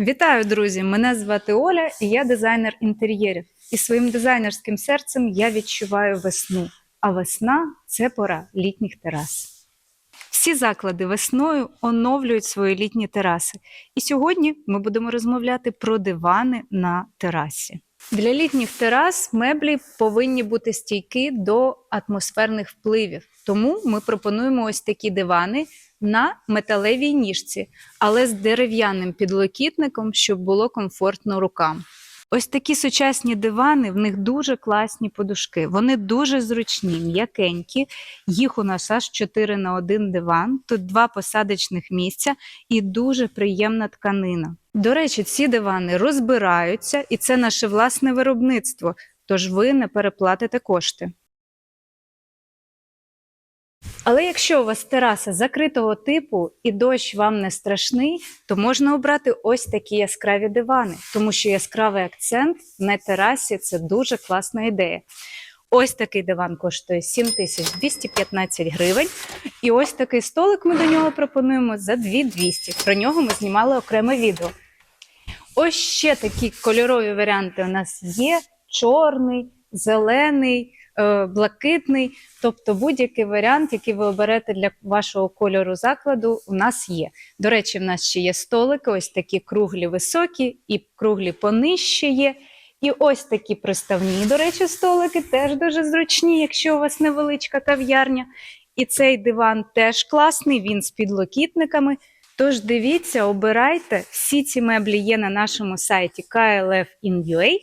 Вітаю, друзі! Мене звати Оля, і я дизайнер інтер'єрів. І своїм дизайнерським серцем я відчуваю весну. А весна це пора літніх терас. Всі заклади весною оновлюють свої літні тераси. І сьогодні ми будемо розмовляти про дивани на терасі. Для літніх терас меблі повинні бути стійкі до атмосферних впливів. Тому ми пропонуємо ось такі дивани на металевій ніжці, але з дерев'яним підлокітником, щоб було комфортно рукам. Ось такі сучасні дивани, в них дуже класні подушки. Вони дуже зручні, м'якенькі. Їх у нас аж 4 на 1 диван. Тут два посадочних місця і дуже приємна тканина. До речі, ці дивани розбираються, і це наше власне виробництво, тож ви не переплатите кошти. Але якщо у вас тераса закритого типу і дощ вам не страшний, то можна обрати ось такі яскраві дивани, тому що яскравий акцент на терасі це дуже класна ідея. Ось такий диван коштує 7215 гривень. І ось такий столик ми до нього пропонуємо за 2200. Про нього ми знімали окреме відео. Ось ще такі кольорові варіанти у нас є: чорний, зелений, е, блакитний. Тобто будь-який варіант, який ви оберете для вашого кольору закладу, у нас є. До речі, в нас ще є столики, ось такі круглі високі і круглі понижче є. І ось такі приставні, до речі, столики теж дуже зручні, якщо у вас невеличка кав'ярня. І цей диван теж класний, він з підлокітниками. Тож дивіться, обирайте. Всі ці меблі є на нашому сайті KLF.in.ua,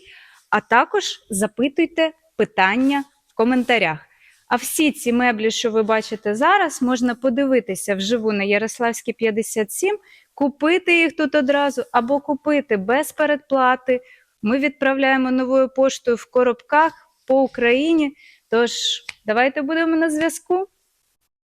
а також запитуйте питання в коментарях. А всі ці меблі, що ви бачите зараз, можна подивитися вживу на Ярославській 57, купити їх тут одразу або купити без передплати. Ми відправляємо новою поштою в коробках по Україні. Тож давайте будемо на зв'язку.